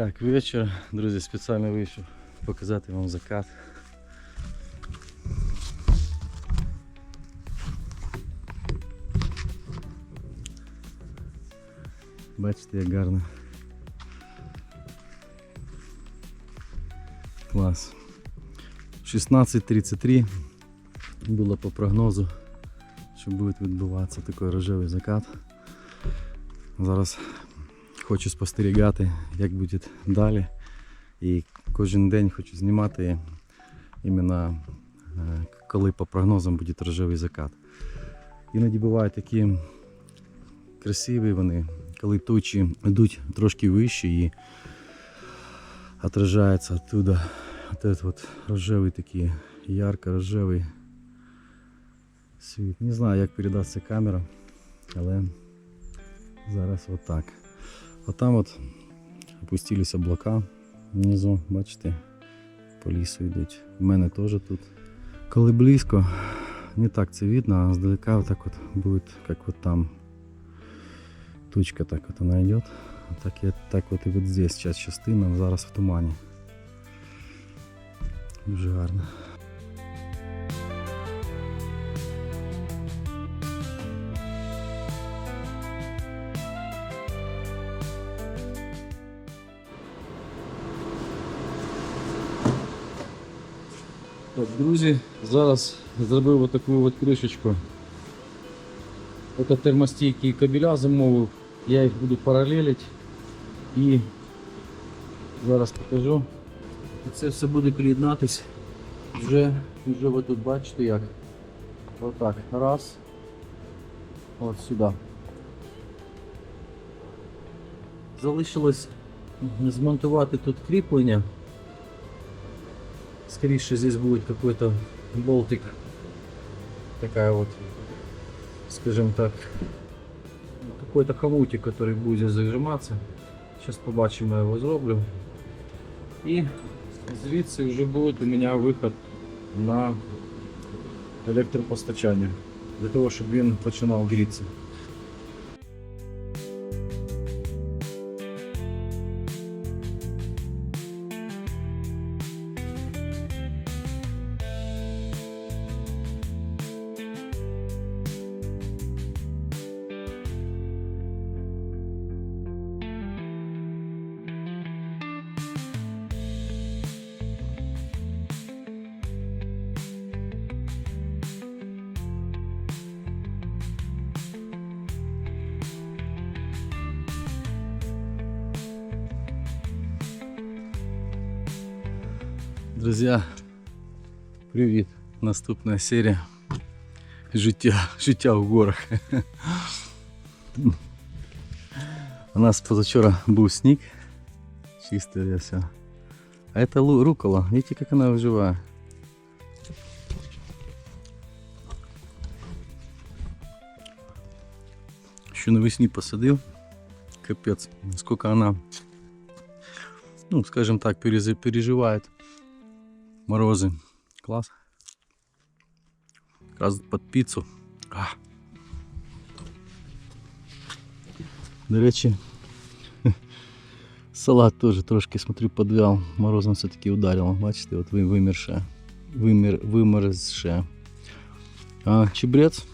Так, вечір, друзі, спеціально вийшов показати вам закат. Бачите, як гарно. Клас. 16.33 було по прогнозу, що буде відбуватися такий рожевий закат. Зараз хочу спостерігати, як буде далі. І кожен день хочу знімати іменно е, коли по прогнозам буде рожевий закат. Іноді бувають такі красиві вони, коли тучі йдуть трошки вище і отражається оттуда этот вот рожевий такий ярко-рожевий світ. Не знаю, як передасться камера, але зараз отак. Отам от опустились облака внизу, бачите, по лісу йдуть. У мене теж тут. Коли близько, не так це видно, а здалека так от буде, як от там тучка так от вона йде. Так, і, так от і от здесь час частина, зараз в тумані. Дуже гарно. Так, друзі, зараз зробив отаку от кришечку. Це термостійкі кабеля замовив. Я їх буду паралелити і зараз покажу. Це все буде приєднатись вже, вже ви тут бачите як. Отак. Раз. От сюди. Залишилось змонтувати тут кріплення. Скоріше здесь будет какой-то болтик. Такая вот, скажем так, какой-то хомутик, который будет здесь зажиматься. Сейчас побачимо, я его зроблю. І звідси вже буде у мене виход на електропостачання. Для того, щоб він починав грітися. Наступна серія життя, життя в горах. У нас позавчора був сніг, чисте все. А это лу- рукола, видите, как она живая. Еще навесні посадил. Капец, сколько она, ну, скажем так, перез- переживает морозы. Класс. Раз под пиццу. А. До речі, салат теж трошки смотрю подвял. Морозом все-таки ударило. Бачите, от ви- вимерше. Вимер, вимерзше. А чебрец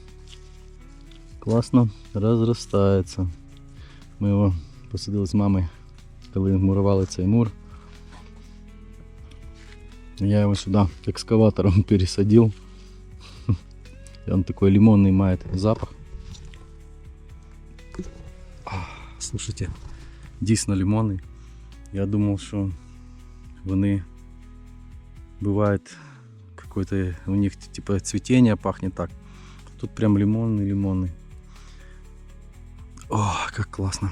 класно розростається. Ми його посадили з мамою, коли мурували цей мур. Я его сюда экскаватором пересадил. Он такой лимонный имеет запах. А, Слушайте, дійсно лимонний. Я думал, що вони бывает какой-то у них типа цветение пахнет так. Тут прям лимонный, лимонный. О, как классно.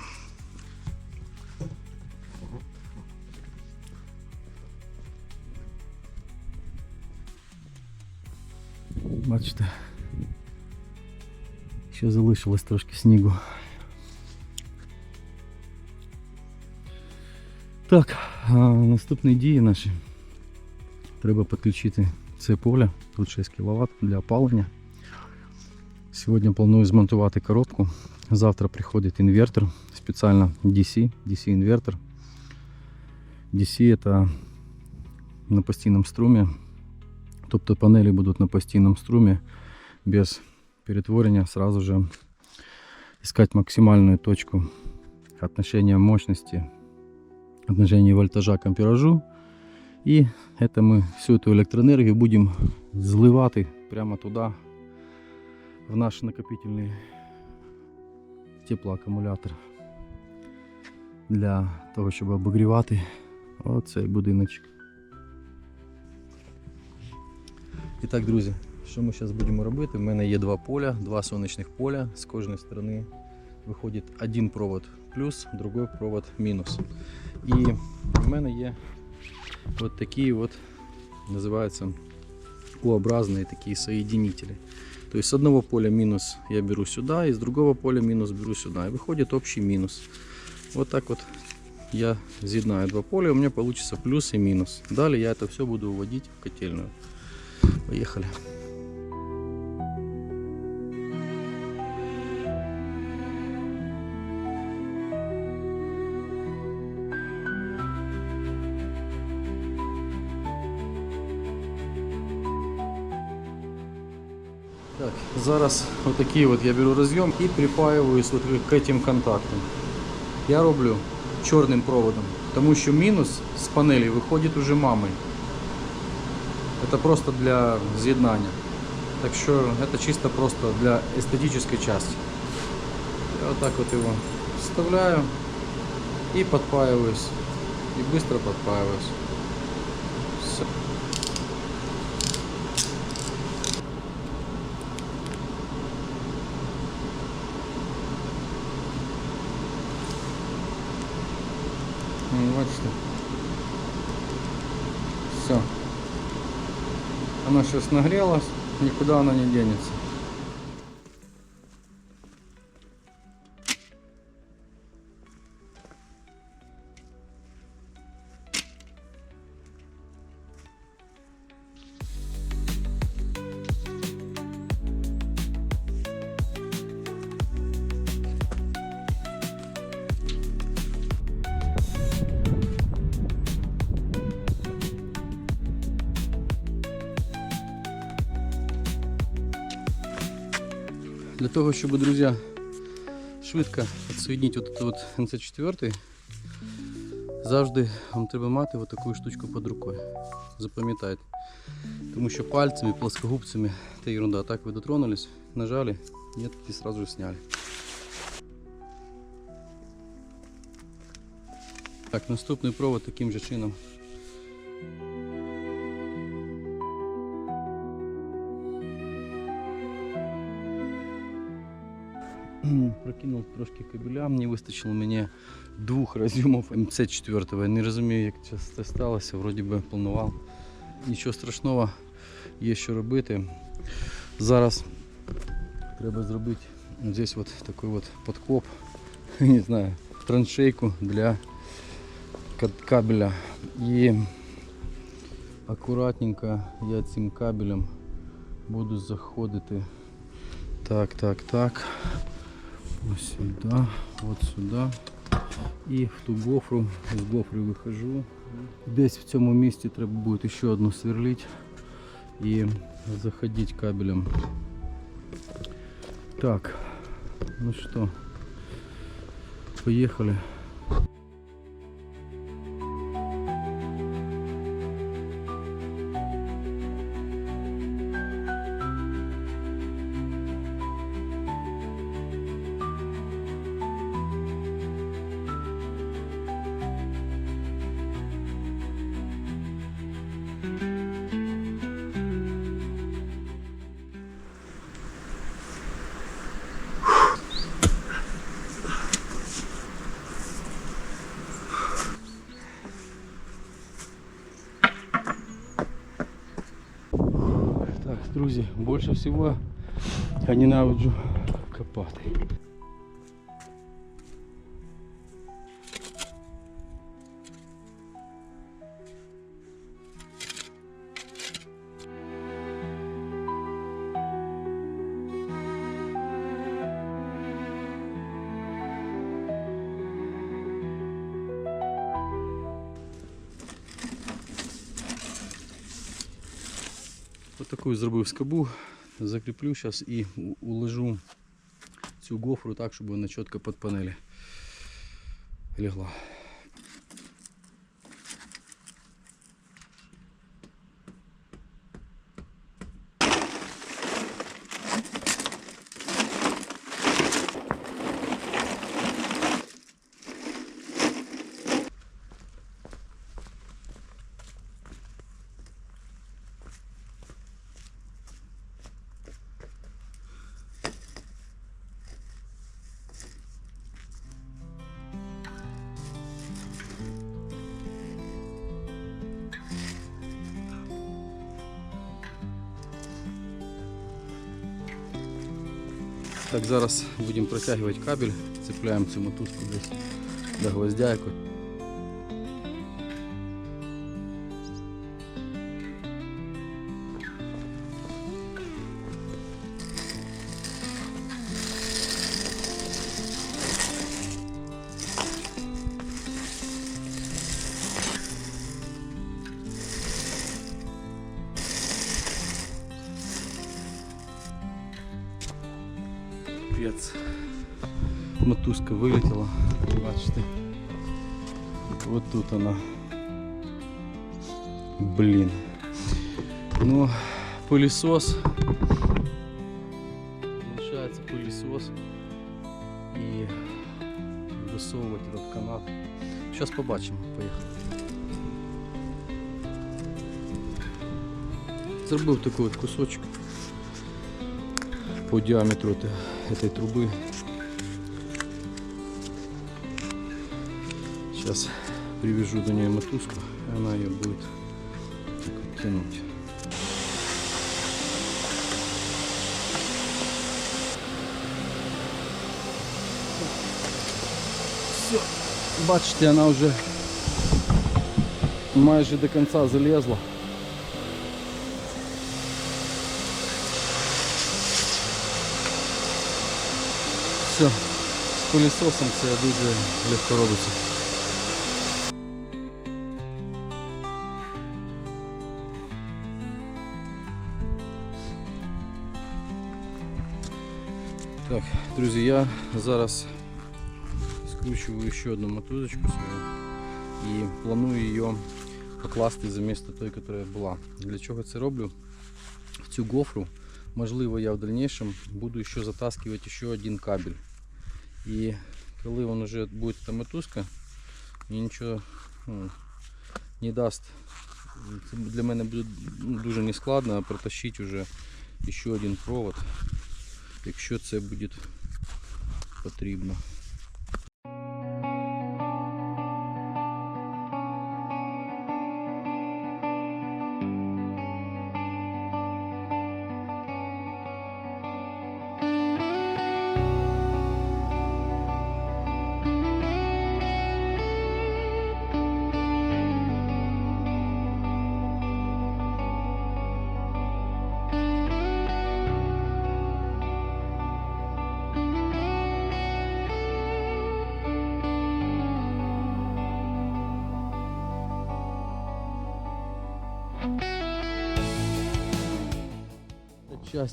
Бачите, ще залишилось трошки снігу. Так, а наступні дії наші. Треба підключити це поле, тут 6 кВт для опалення. Сьогодні планую змонтувати коробку. Завтра приходить інвертор, спеціально DC, DC інвертор. DC это на постійному струмі. Тобто панелі будуть на постійному струмі без перетворення, сразу же искать максимальную точку отношения мощности, отношения вольтажа к амперажу. И это мы всю эту электроэнергию будем зливати прямо туда, в наш накопительный теплоакумулятор для того, щоб обігрівати оцей будиночок. І так, друзі, що ми зараз будемо робити? У мене є два поля, два сонячних поля. З кожної сторони виходить один провод плюс, другой провод мінус. І в мене є от такі от, називаються U-образные такие соединители. То есть с одного поля минус я беру сюда, и с другого поля минус беру сюда. И выходит общий минус. Вот так вот я з'єднаю два поля, у меня получится плюс и минус. Далее я это все буду вводить в котельную. Поехали. зараз отакий от я беру роз'єм і припаююсь от к этим контактам. Я роблю чорним проводом, тому що мінус з панелі виходить уже мамою. Это просто для з'єднання. Так що это чисто просто для эстетической части. Я вот так вот его вставляю и подпаиваюсь. И быстро подпаиваюсь. Всё. Бачите. Все. Она сейчас нагрелась, никуда она не денется. Для того, щоб, друзі, швидко відсоединити от этот вот НЦ4, завжди вам треба мати от таку штучку під рукою. Запам'ятайте. Тому що пальцями, плоскогубцями та ерунда. Так ви дотронулись, нажали, нет, і сразу же сняли. Так, наступний провод таким же чином. Прокинув трошки кабеля, мені вистачило мені двох роз'ємів МЦ4. Я не розумію, як це сталося, вроді би планував. Нічого страшного, є що робити. Зараз треба зробити здесь вот такой вот подкоп, не знаю, траншейку для кад- кабеля. І акуратненько я цим кабелем буду заходити. Так, так, так. Ось сюди, от сюди. І в ту гофру, з гофри вихожу. Десь в цьому місці треба буде ще одну сверлити і заходити кабелем. Так, ну що, поїхали. Друзі, більше всього я ненавиджу копати. таку зробив скобу, закріплю зараз і у- уложу цю гофру так, щоб вона чітко під панелі лягла. Так, зараз будемо протягувати кабель, цепляємо цю мотузку десь до гвоздяйку. Пец. Мотузка вилетіла. Бачите. Вот тут она. Блин. Ну, пылесос. Мешается пылесос. И высовывать этот канат. Сейчас побачимо. Поехали. Зробив такий от кусочок по диаметру этой, трубы. Сейчас привяжу до нее мотузку, и она ее будет вот тянуть. Все, бачите, она уже майже до конца залезла. Все, з пилісосом це дуже легко робиться. Так, друзі, я зараз скручую ще одну мотузочку свою і планую її покласти за місце той, яка була. Для чого це роблю? В цю гофру Можливо, я в дальнейшем буду ще затаскивать ще один кабель. І коли він вже буде та мотузка, мені нічого ну, не дасть. Це для мене буде ну, дуже нескладно протащити вже ще один провод, якщо це буде потрібно.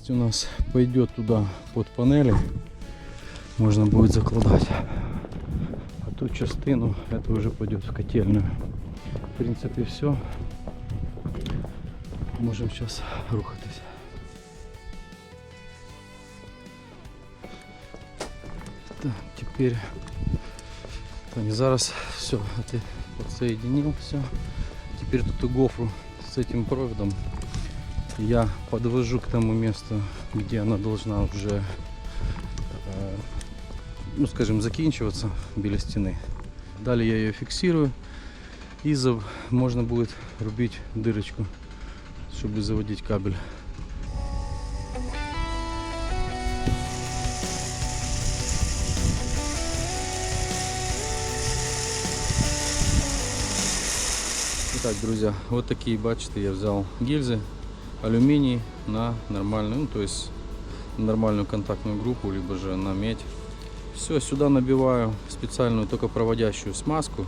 Часть у нас пойдет туда под панели. Можно будет закладать. А ту частину это уже пойдет в котельную. В принципе все. Можем сейчас рухатись. Так, теперь так, зараз все, это подсоединил все. Теперь тут и гофру с этим проводом я подвожу к тому месту, где она должна уже, э, ну скажем, закінчиваться біля стены. Далее я фиксирую и за- можно будет рубить дырочку, чтобы заводить кабель. Итак, друзья, вот такие, бачите, я взял гильзы алюминий на нормальную, ну, то есть нормальную контактную группу, либо же на медь. Все, сюда набиваю специальную только проводящую смазку,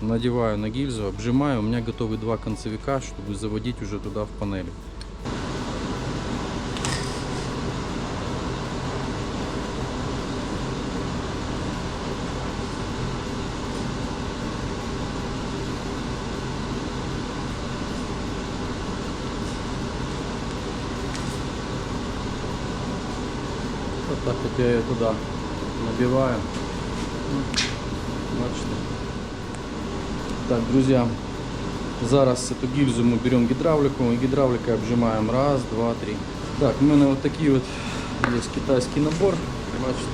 надеваю на гильзу, обжимаю, у меня готовы два концевика, чтобы заводить уже туда в панели. Вот так вот я ее туда набиваю. Бачите. Так, друзья, зараз эту гильзу мы берем гидравлику и гидравликой обжимаем. Раз, два, три. Так, у мене вот такие вот есть китайский набор. Бачите.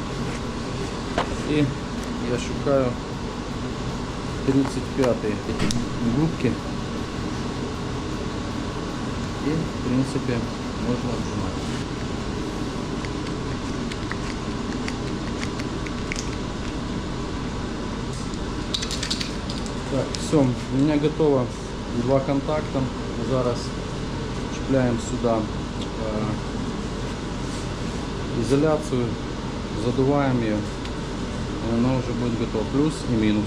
И я шукаю 35 эти губки. И, в принципе, можно отжимать. Так, все, у меня готово два контакта. Зараз чіпляємо сюди е, ізоляцію, задуваємо її, і воно вже буде готово. Плюс і мінус.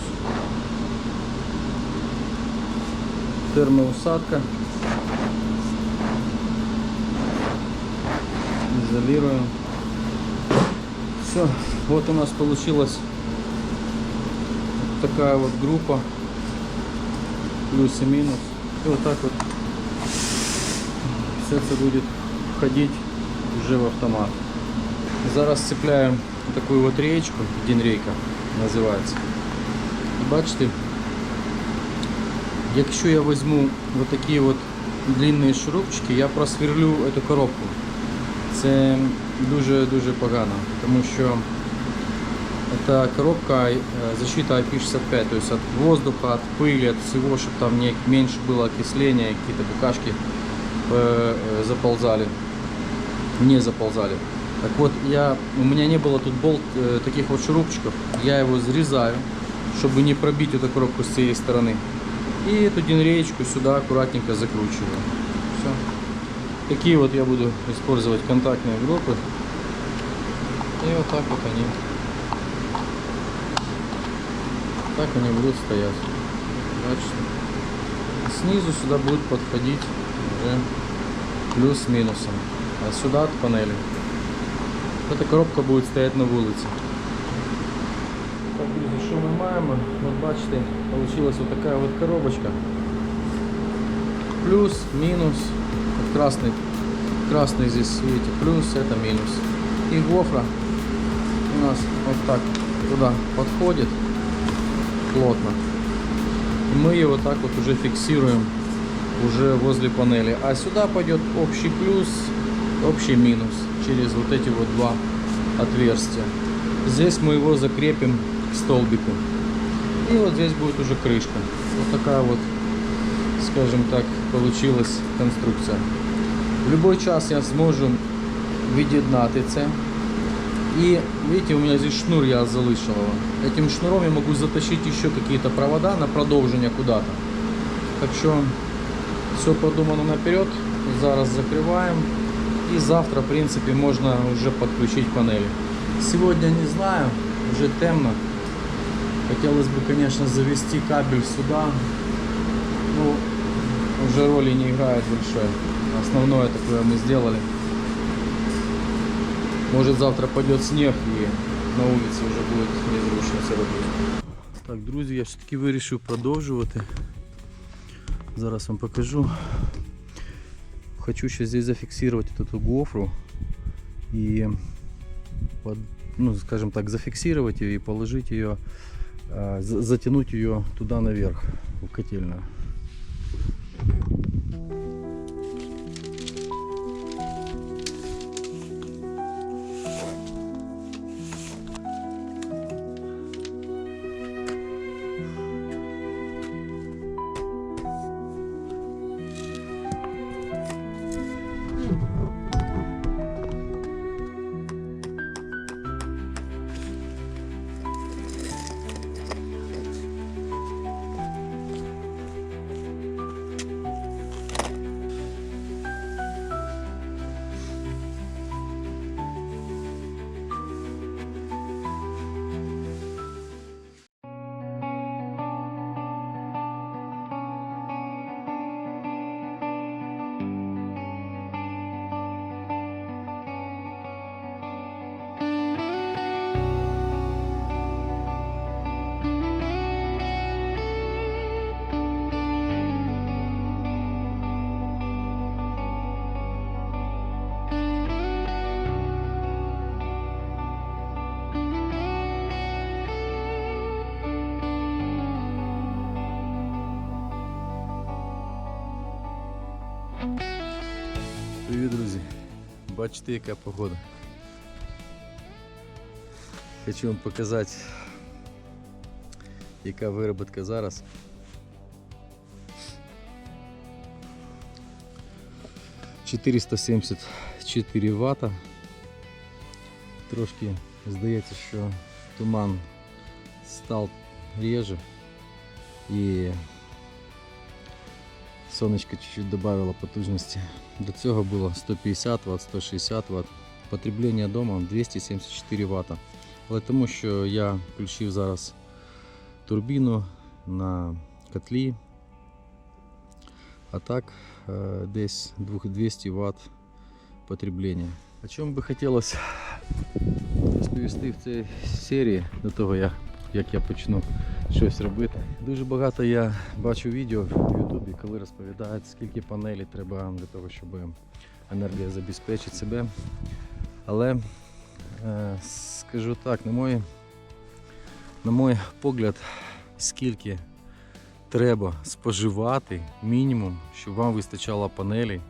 Термоусадка. Изолируем. Все, вот у нас получилась вот такая вот группа. Плюс и минус. И вот так вот все это будет входить уже в автомат. Зараз цепляем такую вот речку, дінрейка називається. І бачите, якщо я візьму вот такі от длинні шурупчики, я просверлю эту коробку. Це дуже-дуже погано, тому що эта коробка э, защита IP65, то есть от воздуха, от пыли, от всего, чтобы там не, меньше было окисления, какие-то букашки э, э, заползали, не заползали. Так вот, я, у меня не было тут болт э, таких вот шурупчиков, я его срезаю, чтобы не пробить эту коробку с этой стороны. И эту динреечку сюда аккуратненько закручиваю. Все. Такие вот я буду использовать контактные группы. И вот так вот они. Так они будут стоять. Бачите. Снизу сюда будет подходить уже плюс с минусом. А сюда от панели. Эта коробка будет стоять на вулиці. Так, друзі, що ми маємо? От бачите, получилась вот такая вот коробочка. Плюс, минус. Вот красный, красный здесь, видите, плюс, это минус. И гофра у нас вот так туда подходит плотно. Мы вот так вот уже фиксируем уже возле панели. А сюда пойдет общий плюс, общий минус через вот эти вот два отверстия. Здесь мы его закрепим к столбику. И вот здесь будет уже крышка. Вот такая вот, скажем так, получилась конструкция. В любой час я зможу від'єднати це. И видите, у меня здесь шнур я залышал его. Этим шнуром я могу затащить еще какие-то провода на продолжение куда-то. Так что все продумано наперед. Зараз закрываем. И завтра, в принципе, можно уже подключить панели. Сегодня не знаю, уже темно. Хотелось бы, конечно, завести кабель сюда. Ну, уже роли не играет большой. Основное такое мы сделали. Может завтра пойдет снег і на вулиці вже буде незручно це робити. Так, друзі, я все-таки вирішив продовжувати. Зараз вам покажу. Хочу ще здесь зафиксировать эту гофру и, под, ну, скажем так, зафиксировать ее и положить ее, а, за- затянуть ее туда наверх, в котельную. бачите, яка погода. Хочу вам показати, яка вироботка зараз. Чотириста сімдесят чотири вата. Трошки здається, що туман став реже і сонечко чуть-чуть додавало потужності. До цього було 150 Вт, 160 Вт. Потреблення дома 274 Вт. Але тому що я включив зараз турбіну на котлі, а так е, десь 200 Вт потреблення. О чому би хотілося розповісти в цій серії до того, як я почну щось робити. Дуже багато я бачу відео в Ютубі, коли розповідають, скільки панелей треба для того, щоб енергія забезпечити себе. Але е, скажу так, на мой, на мой погляд, скільки треба споживати мінімум, щоб вам вистачало панелей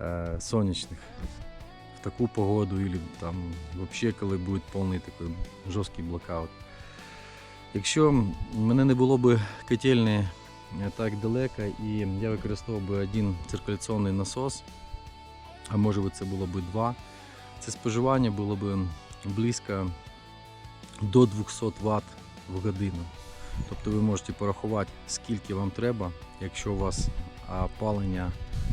е, сонячних в таку погоду, або там взагалі, коли буде повний такий жорсткий блокаут. Якщо мене не було б котельні е, так далеко і я використовував би один циркуляційний насос, а може би це було б два, це споживання було б близько до 200 Вт в годину. Тобто ви можете порахувати, скільки вам треба, якщо у вас а, палення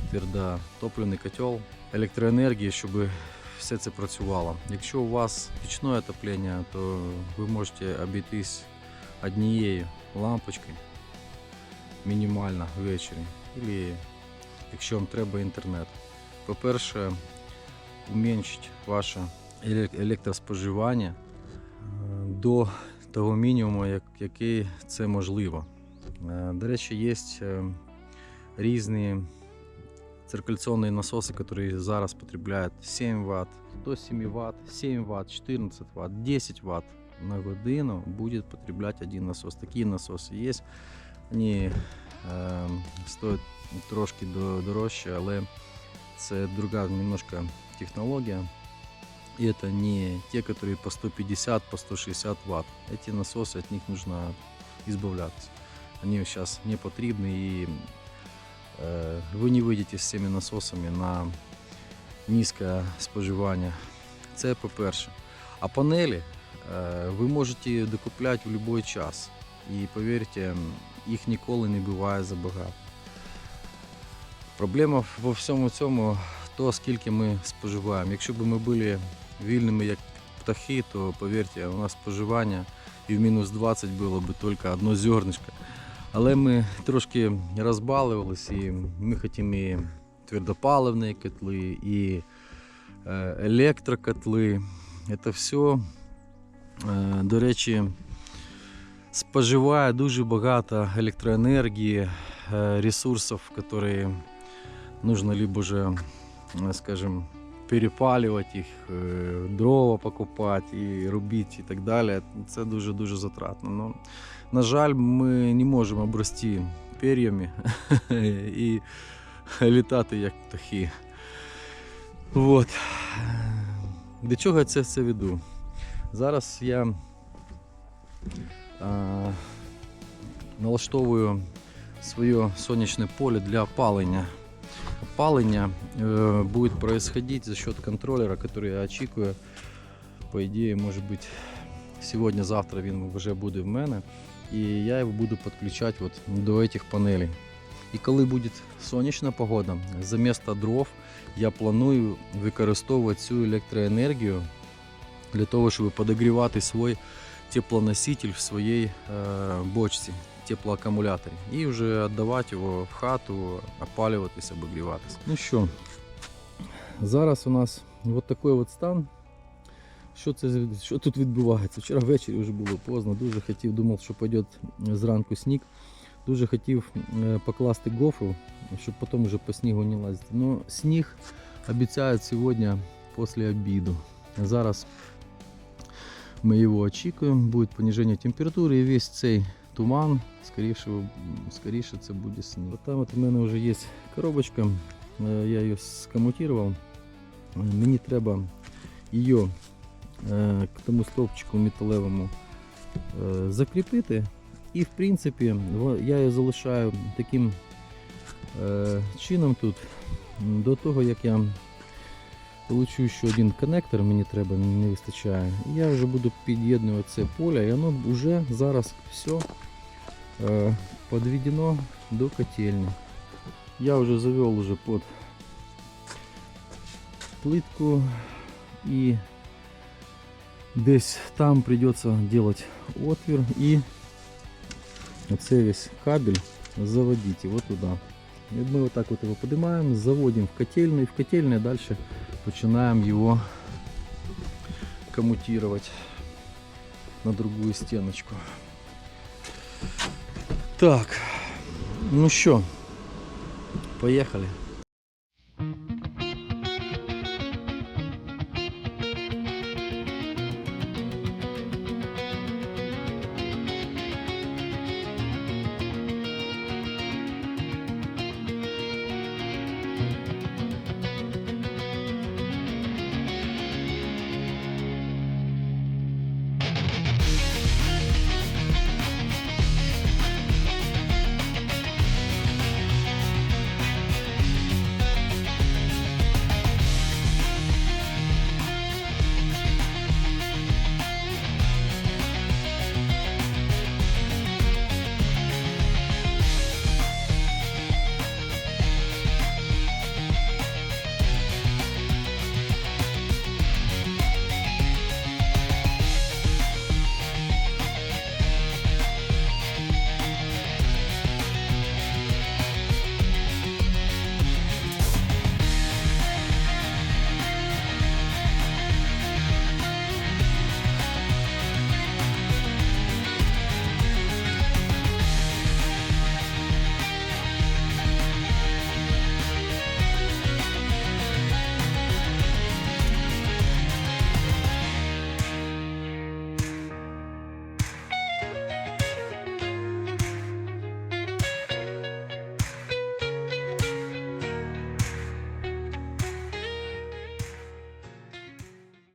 твердотопливний котел, електроенергії, щоб все це працювало. Якщо у вас пічне отоплення, то ви можете обійтись однією лампочкою мінімально ввечері. Або якщо вам треба інтернет. По-перше, уменьшить ваше еле- електроспоживання е, до того мінімуму, як- який це можливо. Е, До речі, є е, різні циркуляційні насоси, які зараз потребляють 7 Вт, до 7 Вт, 7 Вт, 14 Вт, 10 Вт на годину будет потреблять один насос. Такие насоси есть. Они е, стоять трошки до- дорожче, але це друга немножко технология. И это не те, которые по 150, по 160 Вт. Эти насосы, от них нужно избавляться. Они сейчас не потрібны и е, ви не вийдете з цими насосами на низьке споживання. Це по-перше. А панелі е, ви можете докупляти в будь-який час. І повірте, їх ніколи не буває забагато. Проблема во всьому цьому то, скільки ми споживаємо. Якщо б ми були вільними як птахи, то повірте, у нас споживання і в мінус 20 було б тільки одно зернышко. Але ми трошки розбалувалися і ми хочемо і твердопаливні котли, і е, електрокотли. Це все, до речі, споживає дуже багато електроенергії, е, ресурсів, які нужно либо же, е, скажем, перепалювати їх, е, дрова покупати і робити і так далі. Це дуже-дуже затратно. Но, на жаль, ми не можемо обрости пер'ями і літати як птахи. От. До чого я це все веду? Зараз я а, налаштовую своє сонячне поле для опалення. Опалення э, будет происходить за счет контроллера, который я очікую. По ідеї, може бути, сьогодні-завтра він вже буде в мене. І я його буду підключати от до цих панелей. І коли буде сонячна погода, замісто дров я планую використовувати цю електроенергію для того, щоб подогрівати свій теплоноситель в своїй е, бочці, теплоакумуляторі. І вже віддавати його в хату, опалюватися, обігріватися. Ну що, зараз у нас от такий от стан. Що, це, що тут відбувається? Вчора ввечері вже було поздно, дуже хотів, думав, що піде зранку сніг. Дуже хотів е, покласти гофру, щоб потім вже по снігу не лазити. Ну, сніг обіцяють сьогодні після обіду. Зараз ми його очікуємо, буде пониження температури і весь цей туман, скоріше, скоріше це буде сніг. Там от у мене вже є коробочка, е, я її скомутував. Мені треба її е, к тому стовпчику металевому закріпити. І в принципі я її залишаю таким чином тут до того, як я получу ще один коннектор, мені треба, не вистачає. І я вже буду під'єднувати це поле, і воно вже зараз все е, підведено до котельні. Я вже завел уже под плитку и десь там придется делать отвір і оцей весь кабель заводить его туда. И мы вот так вот его поднимаем, заводим в котельную, и в котельной дальше начинаем его коммутировать на другую стеночку. Так, ну что, поехали.